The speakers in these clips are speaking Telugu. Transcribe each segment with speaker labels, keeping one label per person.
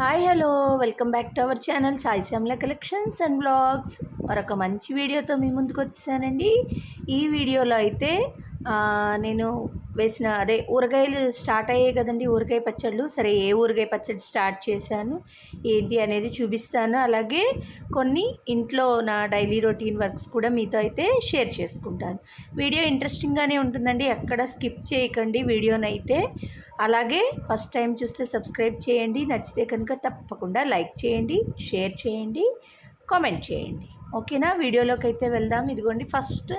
Speaker 1: Hi hello welcome back to our channel Sai Shyamla collections and blogs మరొక మంచి వీడియోతో మీ ముందుకు వచ్చేసానండి ఈ వీడియోలో అయితే నేను వేసిన అదే ఊరగాయలు స్టార్ట్ అయ్యాయి కదండి ఊరగాయ పచ్చళ్ళు. సరే ఏ ఊరగాయ పచ్చడి స్టార్ట్ చేశాను? ఏంటి అనేది చూపిస్తాను. అలాగే కొన్ని ఇంట్లో నా డైలీ రొటీన్ వర్క్స్ కూడా మీతో అయితే షేర్ చేసుకుంటాను. వీడియో ఇంట్రెస్టింగ్గానే ఉంటుందండి. ఎక్కడ స్కిప్ చేయకండి వీడియోనైతే. అలాగే ఫస్ట్ టైం చూస్తే సబ్స్క్రైబ్ చేయండి. నచ్చితే కనుక తప్పకుండా లైక్ చేయండి షేర్ చేయండి కామెంట్ చేయండి. ఓకేనా? వీడియోలోకి అయితే వెళ్దాం. ఇదిగోండి first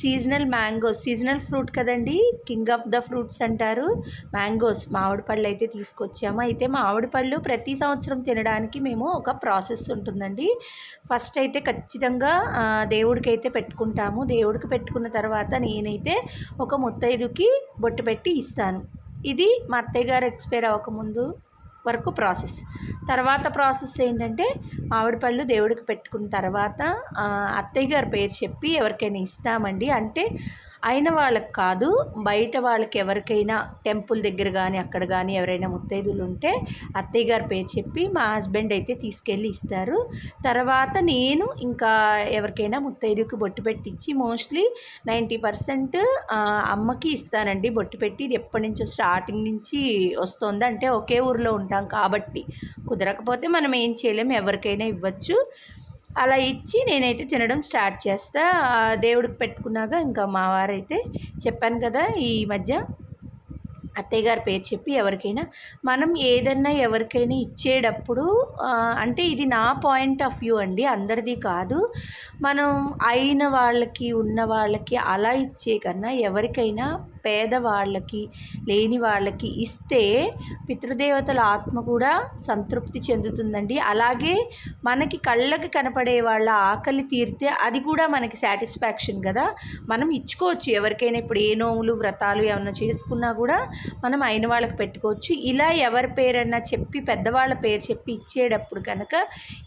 Speaker 1: seasonal mangoes. Seasonal fruit కదండి కింగ్ ఆఫ్ ద ఫ్రూట్స్ అంటారు. మ్యాంగోస్ మామిడి పళ్ళు అయితే తీసుకొచ్చాము. అయితే మామిడి పళ్ళు ప్రతి సంవత్సరం తినడానికి మేము ఒక ప్రాసెస్ ఉంటుందండి. ఫస్ట్ అయితే ఖచ్చితంగా దేవుడికి అయితే పెట్టుకుంటాము. దేవుడికి పెట్టుకున్న తర్వాత నేనైతే ఒక ముత్తైదుకి బొట్టు పెట్టి ఇస్తాను. ఇది మా అత్తయ్య గారు ఎక్స్పైర్ అవ్వకముందు. వరకు ప్రాసెస్. తర్వాత ప్రాసెస్ ఏంటంటే మామిడి పళ్ళు దేవుడికి పెట్టుకున్న తర్వాత అత్తయ్య గారు పేరు చెప్పి ఎవరికైనా ఇస్తామండి. అంటే అయిన వాళ్ళకి కాదు బయట వాళ్ళకి ఎవరికైనా టెంపుల్ దగ్గర కానీ అక్కడ కానీ ఎవరైనా ముత్తైదులు ఉంటే అత్తయ్య గారి పేరు చెప్పి మా హస్బెండ్ అయితే తీసుకెళ్ళి ఇస్తారు. తర్వాత నేను ఇంకా ఎవరికైనా ముత్తైదుకి బొట్టు పెట్టించి మోస్ట్లీ నైంటీ పర్సెంట్ అమ్మకి ఇస్తానండి బొట్టు పెట్టి. ఇది ఎప్పటి నుంచో స్టార్టింగ్ నుంచి వస్తుంది. అంటే ఒకే ఊరిలో ఉంటాం కాబట్టి. కుదరకపోతే మనం ఏం చేయలేము ఎవరికైనా ఇవ్వచ్చు. అలా ఇచ్చి నేనైతే తినడం స్టార్ట్ చేస్తా. దేవుడికి పెట్టుకున్నాక ఇంకా మా వారైతే చెప్పాను కదా ఈ మధ్య అత్తయ్య గారి పేరు చెప్పి ఎవరికైనా మనం ఏదన్నా ఎవరికైనా ఇచ్చేటప్పుడు అంటే ఇది నా పాయింట్ ఆఫ్ వ్యూ అండి అందరిది కాదు. మనం అయిన వాళ్ళకి ఉన్న వాళ్ళకి అలా ఇచ్చే కన్నా ఎవరికైనా పేదవాళ్ళకి లేని వాళ్ళకి ఇస్తే పితృదేవతల ఆత్మ కూడా సంతృప్తి చెందుతుందండి. అలాగే మనకి కళ్ళకి కనపడే వాళ్ళ ఆకలి తీరితే అది కూడా మనకి సాటిస్ఫాక్షన్ కదా. మనం ఇచ్చుకోవచ్చు. ఎవరికైనా ఇప్పుడు ఏ నోములు వ్రతాలు ఏమైనా చేసుకున్నా కూడా మనం అయిన వాళ్ళకి పెట్టుకోవచ్చు. ఇలా ఎవరి పేరన్నా చెప్పి పెద్దవాళ్ళ పేరు చెప్పి ఇచ్చేటప్పుడు కనుక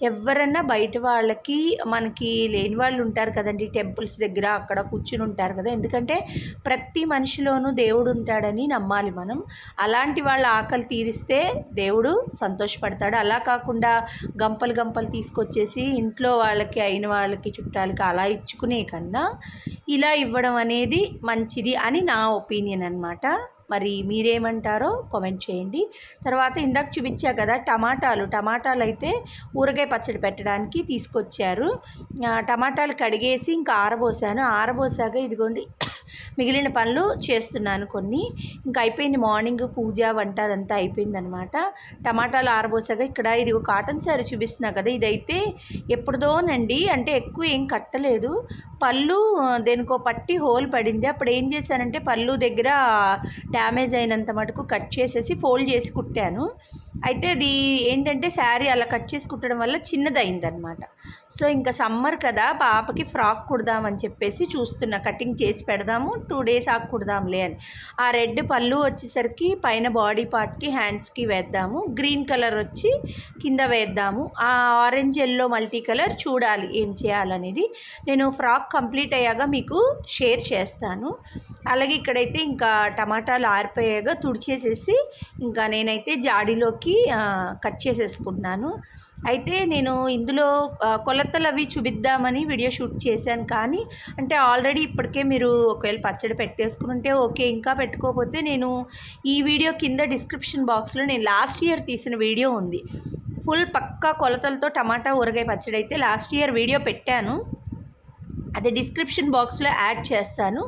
Speaker 1: ఎవరన్నా బయట వాళ్ళకి మనకి లేని వాళ్ళు ఉంటారు కదండి. టెంపుల్స్ దగ్గర అక్కడ కూర్చుని ఉంటారు కదా. ఎందుకంటే ప్రతి అన్నిటిలోనూ దేవుడు ఉంటాడని నమ్మాలి మనం. అలాంటి వాళ్ళ ఆకలి తీరిస్తే దేవుడు సంతోషపడతాడు. అలా కాకుండా గంపలు గంపలు తీసుకొచ్చేసి ఇంట్లో వాళ్ళకి అయిన వాళ్ళకి చుట్టాలకి అలా ఇచ్చుకునే కన్నా ఇలా ఇవ్వడం అనేది మంచిది అని నా ఒపీనియన్ అనమాట మరి మీరేమంటారో కామెంట్ చేయండి. తర్వాత ఇందాక చూపించా కదా టమాటాలు. టమాటాలు అయితే ఊరగాయ పచ్చడి పెట్టడానికి తీసుకొచ్చారు. టమాటాలు కడిగేసి ఇంకా ఆరబోసాను. ఆరబోసాక ఇదిగోండి మిగిలిన పనులు చేస్తున్నాను కొన్ని. ఇంకా అయిపోయింది మార్నింగ్ పూజ వంట అదంతా అయిపోయింది అనమాట టమాటాలు ఆరబోసాక ఇక్కడ ఇది ఒక కాటన్ శారీ చూపిస్తున్నా కదా ఇదైతే ఎప్పుడుదోనండి అంటే ఎక్కువ ఏం కట్టలేదు. పళ్ళు దేనికో పట్టి హోల్ పడింది. అప్పుడు ఏం చేశానంటే పళ్ళు దగ్గర డ్యామేజ్ అయినంత మటుకు కట్ చేసేసి ఫోల్డ్ చేసి కుట్టాను. అయితే అది ఏంటంటే శారీ అలా కట్ చేసి కుట్టడం వల్ల చిన్నదయిందనమాట సో ఇంకా సమ్మర్ కదా పాపకి ఫ్రాక్ కుడదామని చెప్పేసి చూస్తున్నా. కటింగ్ చేసి పెడదాము టూ డేస్ ఆకు కుడదాంలే అని. ఆ రెడ్ పళ్ళు వచ్చేసరికి పైన బాడీ పార్ట్కి హ్యాండ్స్కి వేద్దాము. గ్రీన్ కలర్ వచ్చి కింద వేద్దాము. ఆ ఆరెంజ్ ఎల్లో మల్టీ కలర్ చూడాలి ఏం చేయాలనేది. నేను ఫ్రాక్ కంప్లీట్ అయ్యాక మీకు షేర్ చేస్తాను. అలాగే ఇక్కడైతే ఇంకా టమాటాలు ఆరిపోయాక తుడిచేసేసి ఇంకా నేనైతే జాడీలోకి కి కట్ చేసేసుకుంటున్నాను. అయితే నేను ఇందులో కొలతలు అవి చూపిద్దామని వీడియో షూట్ చేశాను కానీ అంటే ఆల్రెడీ ఇప్పటికే మీరు ఒకవేళ పచ్చడి పెట్టేసుకుని ఉంటే ఓకే ఇంకా పెట్టుకోకపోతే నేను ఈ వీడియో కింద డిస్క్రిప్షన్ బాక్స్లో నేను లాస్ట్ ఇయర్ తీసిన వీడియో ఉంది. ఫుల్ పక్కా కొలతలతో టమాటా ఊరగాయ పచ్చడి అయితే లాస్ట్ ఇయర్ వీడియో పెట్టాను. అది డిస్క్రిప్షన్ బాక్స్లో యాడ్ చేస్తాను.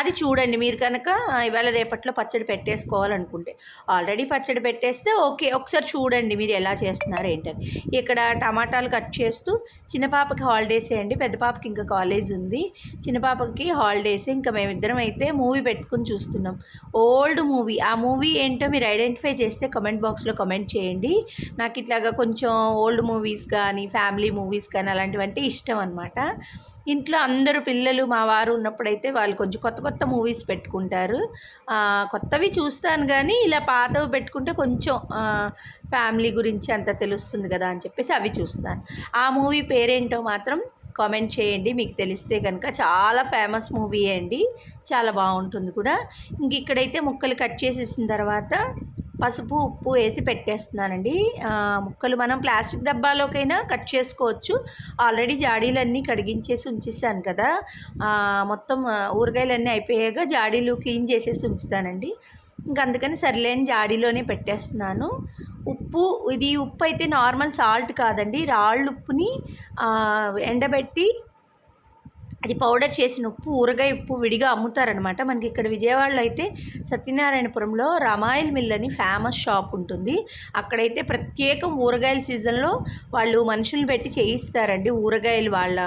Speaker 1: అది చూడండి మీరు కనుక ఇవాళ రేపట్లో పచ్చడి పెట్టేసుకోవాలనుకుంటే. ఆల్రెడీ పచ్చడి పెట్టేస్తే ఓకే ఒకసారి చూడండి మీరు ఎలా చేస్తున్నారు ఏంటని. ఇక్కడ టమాటాలు కట్ చేస్తూ చిన్న పాపకి హాలిడేస్ అండి పెద్ద పాపకి ఇంకా కాలేజ్ ఉంది. చిన్న పాపకి హాలిడేస్ ఇంకా మేమిద్దరం అయితే మూవీ పెట్టుకుని చూస్తున్నాం. ఓల్డ్ మూవీ ఆ మూవీ ఏంటో మీరు ఐడెంటిఫై చేస్తే కమెంట్ బాక్స్లో కమెంట్ చేయండి. నాకు ఇట్లాగా కొంచెం ఓల్డ్ మూవీస్ కానీ ఫ్యామిలీ మూవీస్ కానీ అలాంటివంటే ఇష్టం అనమాట ఇంట్లో అందరూ పిల్లలు మా వారు ఉన్నప్పుడైతే వాళ్ళు కొంచెం కొత్త కొత్త మూవీస్ పెట్టుకుంటారు. కొత్తవి చూస్తాను కానీ ఇలా పాతవి పెట్టుకుంటే కొంచెం ఫ్యామిలీ గురించి అంత తెలుస్తుంది కదా అని చెప్పేసి అవి చూస్తాను. ఆ మూవీ పేరేంటో మాత్రం కామెంట్ చేయండి. మీకు తెలిస్తే కనుక చాలా ఫేమస్ మూవీ అండి. చాలా బాగుంటుంది కూడా. ఇంక ఇక్కడైతే ముక్కలు కట్ చేసేసిన తర్వాత పసుపు ఉప్పు వేసి పెట్టేస్తున్నానండి. ముక్కలు మనం ప్లాస్టిక్ డబ్బాలోకైనా కట్ చేసుకోవచ్చు. ఆల్రెడీ జాడీలన్నీ కడిగించేసి ఉంచేసాను కదా. మొత్తం ఊరగాయలన్నీ అయిపోయాక జాడీలు క్లీన్ చేసేసి ఉంచుతానండి. ఇంకా అందుకని సర్లేని జాడీలోనే పెట్టేస్తున్నాను. ఉప్పు ఇది ఉప్పు అయితే నార్మల్ సాల్ట్ కాదండి. రాళ్ళు ఉప్పుని ఎండబెట్టి అది పౌడర్ చేసిన ఉప్పు ఊరగాయ ఉప్పు విడిగా అమ్ముతారనమాట మనకి ఇక్కడ విజయవాడలో అయితే సత్యనారాయణపురంలో రామాయిల్ మిల్ అని ఫేమస్ షాప్ ఉంటుంది. అక్కడైతే ప్రత్యేకం ఊరగాయల సీజన్లో వాళ్ళు మనుషులు పెట్టి చేయిస్తారండి. ఊరగాయలు వాళ్ళ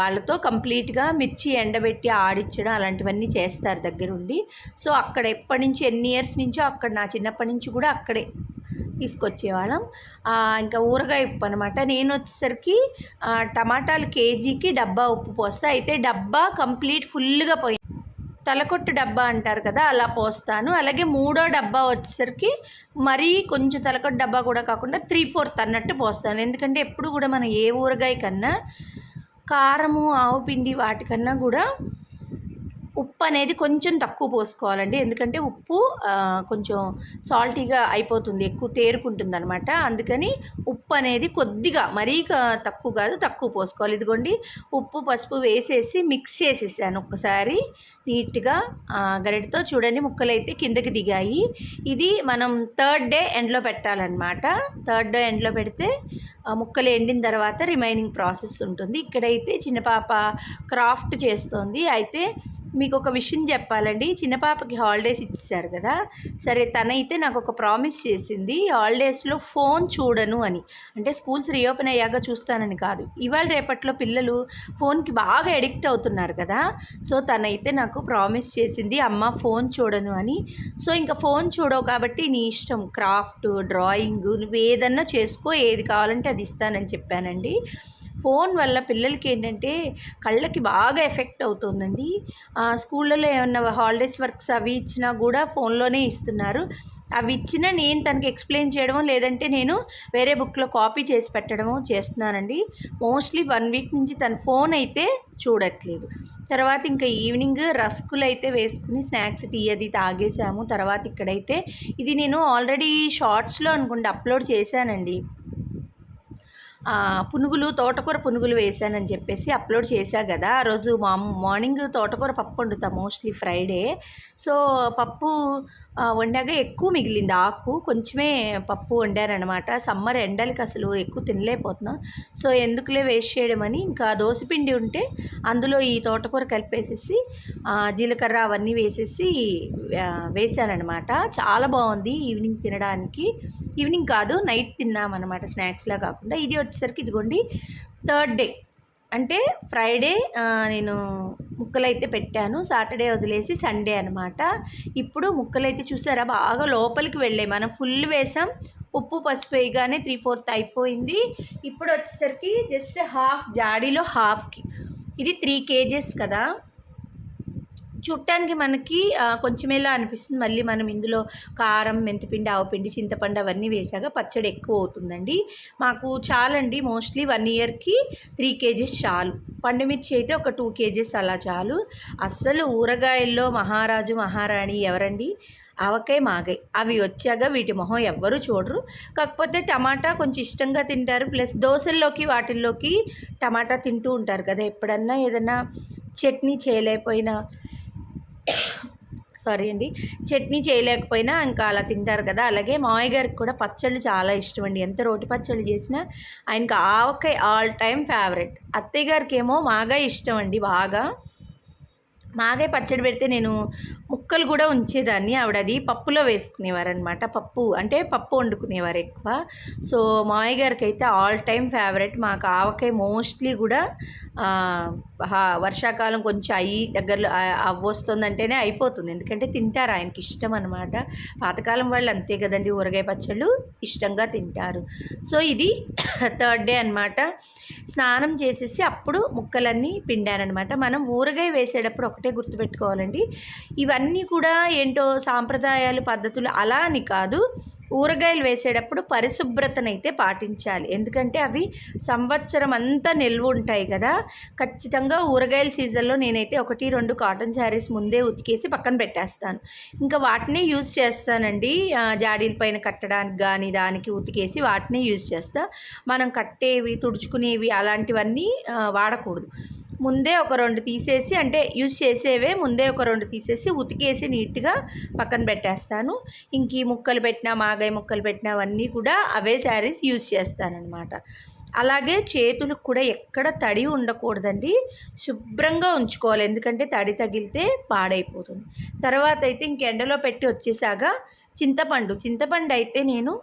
Speaker 1: వాళ్ళతో కంప్లీట్గా మిర్చి ఎండబెట్టి ఆడిచ్చడం అలాంటివన్నీ చేస్తారు దగ్గరుండి. సో అక్కడ ఎప్పటి నుంచి ఎన్ని ఇయర్స్ నుంచో అక్కడ నా చిన్నప్పటి నుంచి కూడా అక్కడే. తీసుకొచ్చేవాళ్ళం. ఇంకా ఊరగాయ ఉప్పు అనమాట నేను వచ్చేసరికి టమాటాలు కేజీకి డబ్బా ఉప్పు పోస్తా. అయితే డబ్బా కంప్లీట్ ఫుల్గా పోయింది. తలకొట్టు డబ్బా అంటారు కదా అలా పోస్తాను. అలాగే మూడో డబ్బా వచ్చేసరికి మరీ కొంచెం తలకొట్టు డబ్బా కూడా కాకుండా త్రీ ఫోర్త్ అన్నట్టు పోస్తాను. ఎందుకంటే ఎప్పుడు కూడా మనం ఏ ఊరగాయ కన్నా కారము ఆవు పిండి వాటికన్నా కూడా ఉప్పు అనేది కొంచెం తక్కువ పోసుకోవాలండి. ఎందుకంటే ఉప్పు కొంచెం సాల్టీగా అయిపోతుంది. ఎక్కువ తేరుకుంటుంది అనమాట అందుకని ఉప్పు అనేది కొద్దిగా మరీ తక్కువ కాదు తక్కువ పోసుకోవాలి. ఇదిగోండి ఉప్పు పసుపు వేసేసి మిక్స్ చేసేసాను ఒక్కసారి. నీట్గా గరిటతో చూడండి ముక్కలు అయితే కిందకి దిగాయి. ఇది మనం థర్డ్ డే ఎండ్లో పెట్టాలన్నమాట. థర్డ్ డే ఎండ్లో పెడితే ముక్కలు ఎండిన తర్వాత రిమైనింగ్ ప్రాసెస్ ఉంటుంది. ఇక్కడైతే చిన్న పాప క్రాఫ్ట్ చేస్తుంది. అయితే మీకు ఒక విషయం చెప్పాలండి. చిన్న పాపకి హాలిడేస్ ఇచ్చారు కదా. సరే తనైతే నాకు ఒక ప్రామిస్ చేసింది. హాలిడేస్లో ఫోన్ చూడను అని. అంటే స్కూల్స్ రీఓపెన్ అయ్యాక చూస్తానని కాదు. ఇవాళ రేపట్లో పిల్లలు ఫోన్కి బాగా అడిక్ట్ అవుతున్నారు కదా. సో తనైతే నాకు ప్రామిస్ చేసింది అమ్మ ఫోన్ చూడను అని. సో ఇంకా ఫోన్ చూడవు కాబట్టి నీ ఇష్టం. క్రాఫ్ట్ డ్రాయింగ్ నువ్వు ఏదన్నా చేసుకో ఏది కావాలంటే అది ఇస్తానని చెప్పానండి. ఫోన్ వల్ల పిల్లలకి ఏంటంటే కళ్ళకి బాగా ఎఫెక్ట్ అవుతుందండి. ఆ, స్కూళ్ళలో ఏమన్నా హాలిడేస్ వర్క్స్ అవి ఇచ్చినా కూడా ఫోన్లోనే ఇస్తున్నారు. అవి ఇచ్చినా నేను తనకి ఎక్స్ప్లెయిన్ చేయడమో లేదంటే నేను వేరే బుక్లో కాపీ చేసి పెట్టడమో చేస్తున్నానండి. మోస్ట్లీ వన్ వీక్ నుంచి తన ఫోన్ అయితే చూడట్లేదు. తర్వాత ఇంకా ఈవినింగ్ రస్కులు అయితే వేసుకుని స్నాక్స్ టీ అది తాగేసాము. తర్వాత ఇక్కడైతే ఇది నేను ఆల్రెడీ షార్ట్స్లో అనుకుంటే అప్లోడ్ చేశానండి. పునుగులు తోటకూర పునుగులు వేసానని చెప్పేసి అప్లోడ్ చేశా కదా. ఆ రోజు మా మార్నింగ్ తోటకూర పప్పు వండుతా మోస్ట్లీ ఫ్రైడే. సో పప్పు వండాక ఎక్కువ మిగిలింది ఆకు. కొంచెమే పప్పు వండారనమాట సమ్మర్ ఎండలకి అసలు ఎక్కువ తినలేకపోతున్నాం. సో ఎందుకులే వేస్ట్ చేయడమని ఇంకా దోసపిండి ఉంటే అందులో ఈ తోటకూర కలిపేసేసి జీలకర్ర అవన్నీ వేసేసి వేశానమాట చాలా బాగుంది ఈవినింగ్ తినడానికి. ఈవినింగ్ కాదు నైట్ తిన్నామన్నమాట స్నాక్స్లా కాకుండా. ఇది వచ్చి వచ్చేసరికి ఇదిగోండి థర్డ్ డే. అంటే ఫ్రైడే నేను ముక్కలైతే పెట్టాను. సాటర్డే వదిలేసి సండే అనమాట ఇప్పుడు ముక్కలైతే చూసారా బాగా లోపలికి వెళ్ళాయి. మనం ఫుల్ వేసాం. ఉప్పు పసుపు వేయగానే త్రీ ఫోర్త్ అయిపోయింది. ఇప్పుడు వచ్చేసరికి జస్ట్ హాఫ్ జాడీలో హాఫ్కి. ఇది త్రీ కేజెస్ కదా. చూడటానికి మనకి కొంచెం ఎలా అనిపిస్తుంది? మళ్ళీ మనం ఇందులో కారం మెంతిపిండి ఆవపిండి చింతపండు అవన్నీ వేసాక పచ్చడి ఎక్కువ అవుతుందండి. మాకు చాలండి. మోస్ట్లీ వన్ ఇయర్కి త్రీ కేజీస్ చాలు. పండుమిర్చి అయితే ఒక టూ కేజీస్ అలా చాలు. అస్సలు ఊరగాయల్లో మహారాజు మహారాణి ఎవరండి? ఆవకాయ మాగాయి. అవి వచ్చాక వీటి మొహం ఎవ్వరూ చూడరు. కాకపోతే టమాటా కొంచెం ఇష్టంగా తింటారు. ప్లస్ దోశల్లోకి వాటిల్లోకి టమాటా తింటూ ఉంటారు కదా! ఎప్పుడన్నా ఏదన్నా చట్నీ చేయలేకపోయినా సారీ అండి. చట్నీ చేయలేకపోయినా ఇంకా అలా తింటారు కదా. అలాగే మామయ్య గారికి కూడా పచ్చళ్ళు చాలా ఇష్టం అండి ఎంత రోటి పచ్చళ్ళు చేసినా ఆయనకి ఆవకాయ ఆల్ టైమ్ ఫేవరెట్. అత్తయ్య గారికి ఏమో మాగా ఇష్టం అండి బాగా. మాగాయ పచ్చడి పెడితే నేను ముక్కలు కూడా ఉంచేదాన్ని. ఆవిడ అది పప్పులో వేసుకునేవారనమాట పప్పు అంటే పప్పు వండుకునేవారు ఎక్కువ. సో మామయ్య గారికి అయితే ఆల్ టైమ్ ఫేవరెట్. మాకు ఆవకాయ మోస్ట్లీ కూడా హా- వర్షాకాలం కొంచెం అయ్యి దగ్గరలో అవి అవ్వొస్తుందంటేనే అయిపోతుంది. ఎందుకంటే తింటారు ఆయనకి ఇష్టం అనమాట పాతకాలం వాళ్ళు అంతే కదండి ఊరగాయ పచ్చళ్ళు ఇష్టంగా తింటారు. సో ఇది థర్డ్ డే అనమాట స్నానం చేసేసి అప్పుడు ముక్కలన్నీ పిండారనమాట మనం ఊరగాయ వేసేటప్పుడు ఒకటే గుర్తుపెట్టుకోవాలండి. ఇవన్నీ కూడా ఏంటో సాంప్రదాయాలు పద్ధతులు అలా అని కాదు. ఊరగాయలు వేసేటప్పుడు పరిశుభ్రతనైతే పాటించాలి. ఎందుకంటే అవి సంవత్సరం అంతా నిల్వ ఉంటాయి కదా. ఖచ్చితంగా ఊరగాయల సీజన్లో నేనైతే ఒకటి రెండు కాటన్ శారీస్ ముందే ఉతికేసి పక్కన పెట్టేస్తాను. ఇంకా వాటిని యూజ్ చేస్తానండి. జాడీల పైన కట్టడానికి కానీ దానికి ఉతికేసి వాటిని యూజ్ చేస్తా. మనం కట్టేవి తుడుచుకునేవి అలాంటివన్నీ వాడకూడదు. ముందే ఒక రెండు తీసేసి అంటే యూజ్ చేసేవే ముందే ఒక రెండు తీసేసి ఉతికేసి నీట్గా పక్కన పెట్టేస్తాను. ఇంక ఈ ముక్కలు పెట్టినా మాగాయ ముక్కలు పెట్టినా అవన్నీ కూడా అవే శారీస్ యూజ్ చేస్తానన్నమాట. అలాగే చేతులకు కూడా ఎక్కడ తడి ఉండకూడదండి. శుభ్రంగా ఉంచుకోవాలి. ఎందుకంటే తడి తగిలితే పాడైపోతుంది. తర్వాత అయితే ఇంక ఎండలో పెట్టి వచ్చేసాక చింతపండు. చింతపండు అయితే నేను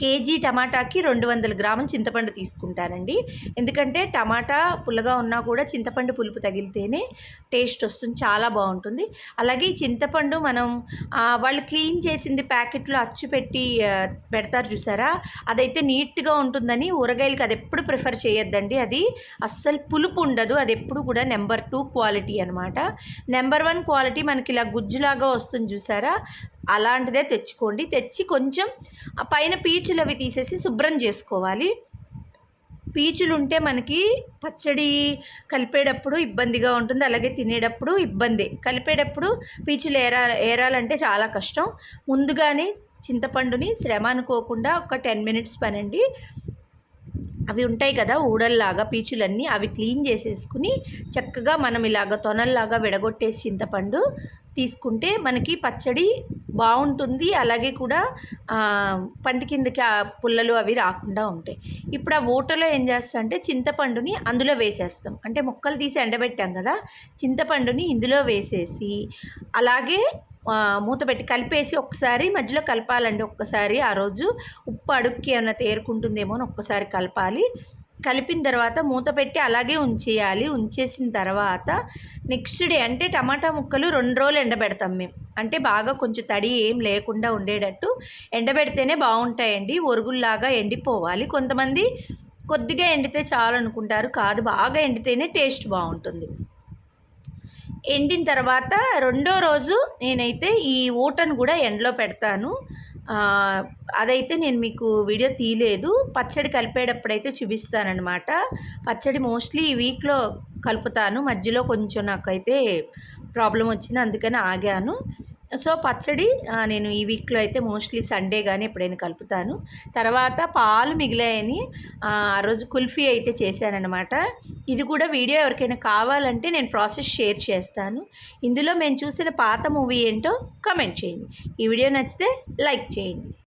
Speaker 1: కేజీ టమాటాకి రెండు వందల గ్రాముల చింతపండు తీసుకుంటానండి. ఎందుకంటే టమాటా పుల్లగా ఉన్నా కూడా చింతపండు పులుపు తగిలితేనే టేస్ట్ వస్తుంది చాలా బాగుంటుంది. అలాగే చింతపండు మనం వాళ్ళు క్లీన్ చేసింది ప్యాకెట్లో అచ్చు పెట్టి పెడతారు చూసారా? అదైతే నీట్గా ఉంటుందని ఊరగాయలకి అది ఎప్పుడు ప్రిఫర్ చేయొద్దండి. అది అస్సలు పులుపు ఉండదు అది ఎప్పుడు కూడా నెంబర్ టూ క్వాలిటీ అనమాట నెంబర్ వన్ క్వాలిటీ మనకి ఇలా గుజ్జులాగా వస్తుంది చూసారా? అలాంటిదే తెచ్చుకోండి. తెచ్చి కొంచెం పైన పీచులు అవి తీసేసి శుభ్రం చేసుకోవాలి. పీచులు ఉంటే మనకి పచ్చడి కలిపేటప్పుడు ఇబ్బందిగా ఉంటుంది. అలాగే తినేటప్పుడు ఇబ్బంది. కలిపేటప్పుడు పీచులు ఏరా ఏరాలంటే చాలా కష్టం. ముందుగానే చింతపండుని శ్రమ అనుకోకుండా ఒక టెన్ మినిట్స్ పనండి. అవి ఉంటాయి కదా ఊడల్లాగా పీచులన్నీ అవి క్లీన్ చేసేసుకుని చక్కగా మనం ఇలాగ తొనల్లాగా విడగొట్టేసి చింతపండు తీసుకుంటే మనకి పచ్చడి బాగుంటుంది. అలాగే కూడా పంటి కిందకి ఆ పుల్లలు అవి రాకుండా ఉంటాయి. ఇప్పుడు ఆ ఊటలో ఏం చేస్తా అంటే చింతపండుని అందులో వేసేస్తాం. అంటే మొక్కలు తీసి ఎండబెట్టాం కదా చింతపండుని ఇందులో వేసేసి అలాగే మూత పెట్టి కలిపేసి ఒకసారి మధ్యలో కలపాలండి ఒక్కసారి. ఆ రోజు ఉప్పు అడుక్కి ఏమైనా తేరుకుంటుందేమో అని ఒక్కసారి కలపాలి. కలిపిన తర్వాత మూత పెట్టి అలాగే ఉంచేయాలి. ఉంచేసిన తర్వాత నెక్స్ట్ డే అంటే టమాటా ముక్కలు రెండు రోజులు ఎండబెడతాం మేము. అంటే బాగా కొంచెం తడి ఏం లేకుండా ఉండేటట్టు ఎండబెడితేనే బాగుంటాయండి. ఒరుగుల్లాగా ఎండిపోవాలి. కొంతమంది కొద్దిగా ఎండితే చాలు అనుకుంటారు కాదు బాగా ఎండితేనే టేస్ట్ బాగుంటుంది. ఎండిన తర్వాత రెండో రోజు నేనైతే ఈ ఊటను కూడా ఎండలో పెడతాను. అదైతే నేను మీకు వీడియో తీయలేదు. పచ్చడి కలిపేటప్పుడైతే చూపిస్తానమాట పచ్చడి మోస్ట్లీ ఈ వీక్లో కలుపుతాను. మధ్యలో కొంచెం నాకైతే ప్రాబ్లం వచ్చింది అందుకని ఆగాను. సో పచ్చడి నేను ఈ వీక్లో అయితే మోస్ట్లీ సండే కానీ ఎప్పుడైనా కలుపుతాను. తర్వాత పాలు మిగిలాయని ఆ రోజు కుల్ఫీ అయితే చేశానమాట ఇది కూడా వీడియో ఎవరికైనా కావాలంటే నేను ప్రాసెస్ షేర్ చేస్తాను. ఇందులో మేము చూసిన పాత మూవీ ఏంటో కమెంట్ చేయండి. ఈ వీడియో నచ్చితే లైక్ చేయండి.